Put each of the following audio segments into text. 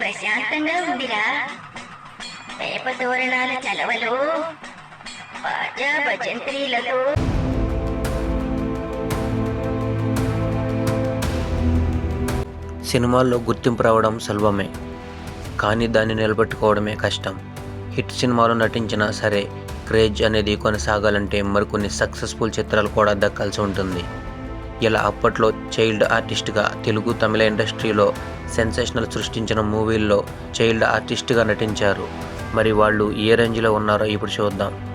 ప్రశాంతంగా ఉందిరా. వేప తోరణాల చలవలు బాజా సినిమాల్లో గుర్తింపు రావడం సులభమే కానీ దాన్ని నిలబెట్టుకోవడమే కష్టం. హిట్ సినిమాలో నటించినా సరే క్రేజ్ అనేది కొనసాగాలంటే మరికొన్ని సక్సెస్ఫుల్ చిత్రాలు కూడా దక్కాల్సి ఉంటుంది. ఇలా అప్పట్లో చైల్డ్ ఆర్టిస్ట్గా తెలుగు తమిళ ఇండస్ట్రీలో సెన్సేషనల్ సృష్టించిన మూవీల్లో చైల్డ్ ఆర్టిస్ట్గా నటించారు. మరి వాళ్ళు ఏ రేంజ్లో ఉన్నారో ఇప్పుడు చూద్దాం.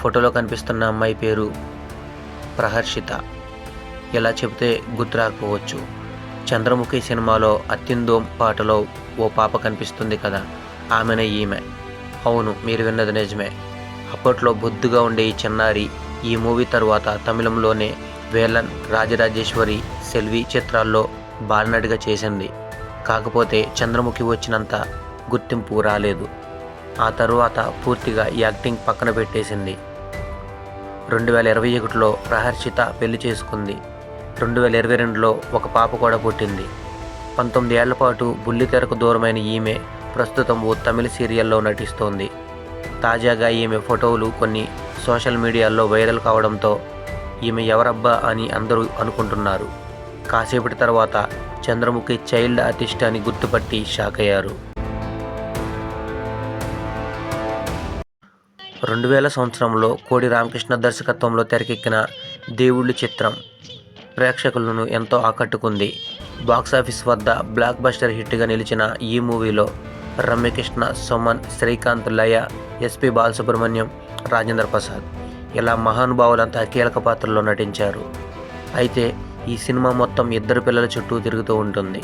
ఫోటోలో కనిపిస్తున్న అమ్మాయి పేరు ప్రహర్షిత. ఎలా చెబితే గుర్తురాకపోవచ్చు చంద్రముఖి సినిమాలో అత్యుందోం పాటలో ఓ పాప కనిపిస్తుంది కదా ఆమెనే ఈమె. అవును మీరు విన్నది నిజమే. అప్పట్లో బొద్దుగా ఉండే ఈ చిన్నారి ఈ మూవీ తరువాత తమిళంలోనే వేలన్ రాజరాజేశ్వరి సెల్వి చిత్రాల్లో బాలనటిగా చేసింది. కాకపోతే చంద్రముఖి వచ్చినంత గుర్తింపు రాలేదు. ఆ తరువాత పూర్తిగా ఈ యాక్టింగ్ పక్కన పెట్టేసింది. రెండు వేల ఇరవై ఒకటిలో ప్రహర్షిత పెళ్ళి చేసుకుంది. రెండు వేల ఇరవై రెండులో ఒక పాప కూడా పుట్టింది. పంతొమ్మిది ఏళ్ళ పాటు బుల్లితెరకు దూరమైన ఈమె ప్రస్తుతం ఓ తమిళ సీరియల్లో నటిస్తోంది. తాజాగా ఈమె ఫోటోలు కొన్ని సోషల్ మీడియాలో వైరల్ కావడంతో ఈమె ఎవరబ్బా అని అందరూ అనుకుంటున్నారు. కాసేపటి తర్వాత చంద్రముఖి చైల్డ్ ఆర్టిస్ట్ అని గుర్తుపట్టి షాక్ అయ్యారు రెండు వేల సంవత్సరంలో కోడి రామకృష్ణ దర్శకత్వంలో తెరకెక్కిన దేవుళ్ళు చిత్రం ప్రేక్షకులను ఎంతో ఆకట్టుకుంది. బాక్సాఫీస్ వద్ద బ్లాక్ బస్టర్ హిట్గా నిలిచిన ఈ మూవీలో రమ్యకృష్ణ సుమన్ శ్రీకాంత్ లయ ఎస్పి బాలసుబ్రహ్మణ్యం రాజేంద్ర ప్రసాద్. ఇలా మహానుభావులంతా కీలక పాత్రల్లో నటించారు. అయితే ఈ సినిమా మొత్తం ఇద్దరు పిల్లల చుట్టూ తిరుగుతూ ఉంటుంది.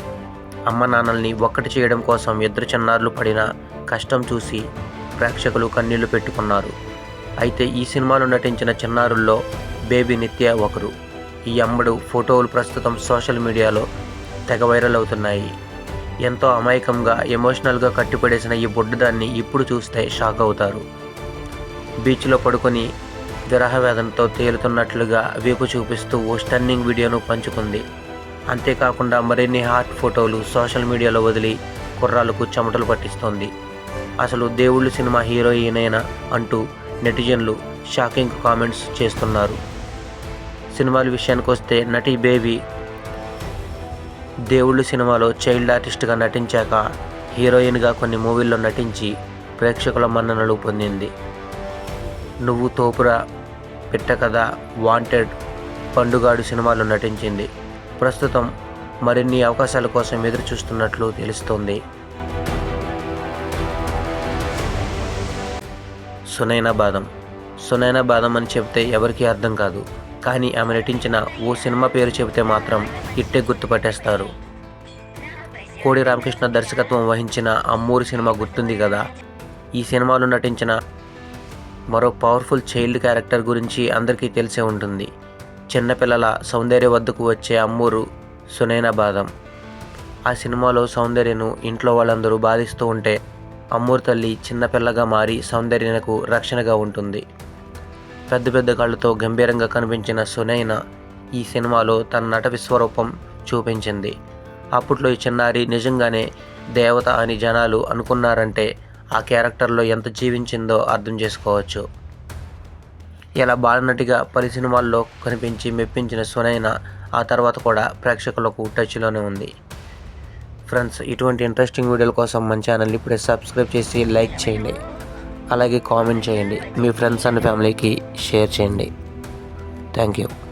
అమ్మ నాన్నల్ని ఒక్కటి చేయడం కోసం ఇద్దరు చిన్నారులు పడిన కష్టం చూసి ప్రేక్షకులు కన్నీళ్ళు పెట్టుకున్నారు. అయితే ఈ సినిమాలో నటించిన చిన్నారుల్లో బేబీ నిత్య ఒకరు. ఈ అమ్మడు ఫోటోలు ప్రస్తుతం సోషల్ మీడియాలో తెగ వైరల్ అవుతున్నాయి. ఎంతో అమాయకంగా ఎమోషనల్గా కట్టిపడేసిన ఈ బొడ్డుదాన్ని ఇప్పుడు చూస్తే షాక్ అవుతారు. బీచ్లో పడుకొని విరహ తేలుతున్నట్లుగా వీపు చూపిస్తూ ఓ స్టన్నింగ్ వీడియోను పంచుకుంది. అంతేకాకుండా మరిన్ని హాట్ ఫోటోలు సోషల్ మీడియాలో వదిలి కుర్రాలకు చెమటలు పట్టిస్తోంది. అసలు దేవుళ్ళు సినిమా హీరోయినేనా అంటూ నెటిజన్లు షాకింగ్ కామెంట్స్ చేస్తున్నారు. సినిమాల విషయానికి వస్తే నటి బేబీ దేవుళ్ళు సినిమాలో చైల్డ్ ఆర్టిస్ట్గా నటించాక హీరోయిన్గా కొన్ని మూవీల్లో నటించి ప్రేక్షకుల మన్ననలు పొందింది. నువ్వు తోపురా పిట్ట కథ వాంటెడ్ పండుగాడు సినిమాలో నటించింది. ప్రస్తుతం మరిన్ని అవకాశాల కోసం ఎదురు చూస్తున్నట్లు తెలుస్తోంది. సునైనా బాదం. సునైనా బాదం అని చెబితే ఎవరికీ అర్థం కాదు. కానీ ఆమె నటించిన ఓ సినిమా పేరు చెబితే మాత్రం ఇట్టే గుర్తుపట్టేస్తారు. కోడి రామకృష్ణ దర్శకత్వం వహించిన అమ్మూరి సినిమా గుర్తుంది కదా? ఈ సినిమాలో నటించిన మరో పవర్ఫుల్ చైల్డ్ క్యారెక్టర్ గురించి అందరికీ తెలిసే ఉంటుంది. చిన్నపిల్లల సౌందర్య వద్దకు వచ్చే అమ్మూరు సునైనా బాదం. ఆ సినిమాలో సౌందర్యను ఇంట్లో వాళ్ళందరూ బాధిస్తూ ఉంటే అమ్మూరు తల్లి చిన్నపిల్లగా మారి సౌందర్యనకు రక్షణగా ఉంటుంది. పెద్ద పెద్ద కళ్ళతో గంభీరంగా కనిపించిన సునైన ఈ సినిమాలో తన నట విశ్వరూపం చూపించింది. అప్పట్లో ఈ చిన్నారి నిజంగానే దేవత అని జనాలు అనుకున్నారంటే ఆ క్యారెక్టర్లో ఎంత జీవించిందో అర్థం చేసుకోవచ్చు. ఇలా బాలనటిగా పలు సినిమాల్లో కనిపించి మెప్పించిన సునైన ఆ తర్వాత కూడా ప్రేక్షకులకు టచ్లోనే ఉంది. ఫ్రెండ్స్ ఇటువంటి ఇంట్రెస్టింగ్ వీడియోల కోసం మన ఛానల్ ఇప్పుడే సబ్స్క్రైబ్ చేసి లైక్ చేయండి. అలాగే కామెంట్ చేయండి. మీ ఫ్రెండ్స్ అండ్ ఫ్యామిలీకి షేర్ చేయండి. Thank you.